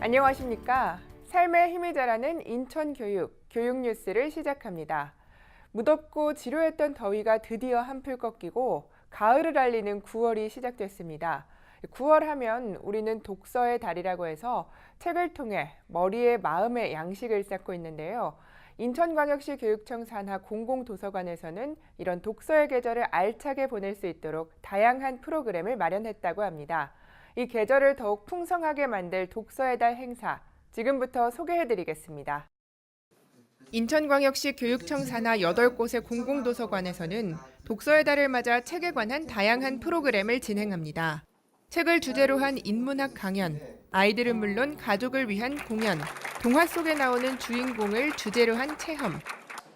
안녕하십니까. 삶의 힘이 자라는 인천 교육, 교육 뉴스를 시작합니다. 무덥고 지루했던 더위가 드디어 한풀 꺾이고 가을을 알리는 9월이 시작됐습니다. 9월 하면 우리는 독서의 달이라고 해서 책을 통해 머리에 마음의 양식을 쌓고 있는데요. 인천광역시 교육청 산하 공공도서관에서는 이런 독서의 계절을 알차게 보낼 수 있도록 다양한 프로그램을 마련했다고 합니다. 이 계절을 더욱 풍성하게 만들 독서의 달 행사 지금부터 소개해드리겠습니다. 인천광역시 교육청 산하 8곳의 공공도서관에서는 독서의 달을 맞아 책에 관한 다양한 프로그램을 진행합니다. 책을 주제로 한 인문학 강연, 아이들은 물론 가족을 위한 공연, 동화 속에 나오는 주인공을 주제로 한 체험,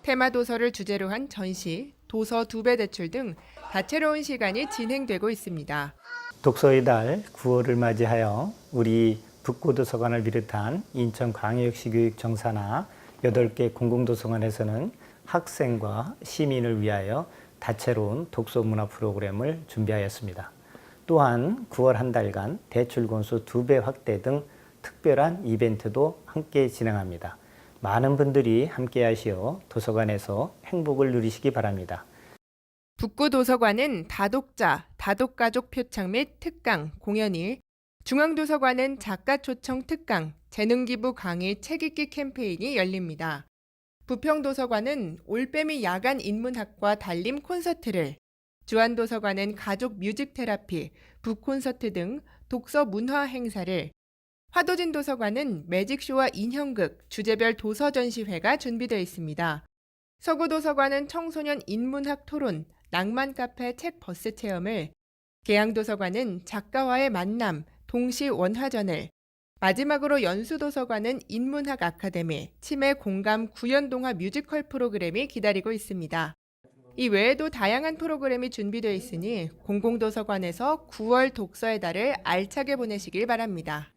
테마 도서를 주제로 한 전시, 도서 두 배 대출 등 다채로운 시간이 진행되고 있습니다. 독서의 달 9월을 맞이하여 우리 북고도서관을 비롯한 인천 광역시 교육청사나 8개 공공도서관에서는 학생과 시민을 위하여 다채로운 독서 문화 프로그램을 준비하였습니다. 또한 9월 한 달간 대출 건수 2배 확대 등 특별한 이벤트도 함께 진행합니다. 많은 분들이 함께 하시어 도서관에서 행복을 누리시기 바랍니다. 북구도서관은 다독자, 다독가족 표창 및 특강, 공연일, 중앙도서관은 작가 초청 특강, 재능기부 강의 책 읽기 캠페인이 열립니다. 부평도서관은 올빼미 야간 인문학과 달림 콘서트를, 주안도서관은 가족 뮤직 테라피, 북콘서트 등 독서 문화 행사를, 화도진 도서관은 매직쇼와 인형극, 주제별 도서 전시회가 준비되어 있습니다. 서구도서관은 청소년 인문학 토론, 낭만 카페 책 버스 체험을, 계양도서관은 작가와의 만남, 동시 원화전을, 마지막으로 연수도서관은 인문학 아카데미, 치매 공감 구연 동화 뮤지컬 프로그램이 기다리고 있습니다. 이 외에도 다양한 프로그램이 준비되어 있으니 공공도서관에서 9월 독서의 달을 알차게 보내시길 바랍니다.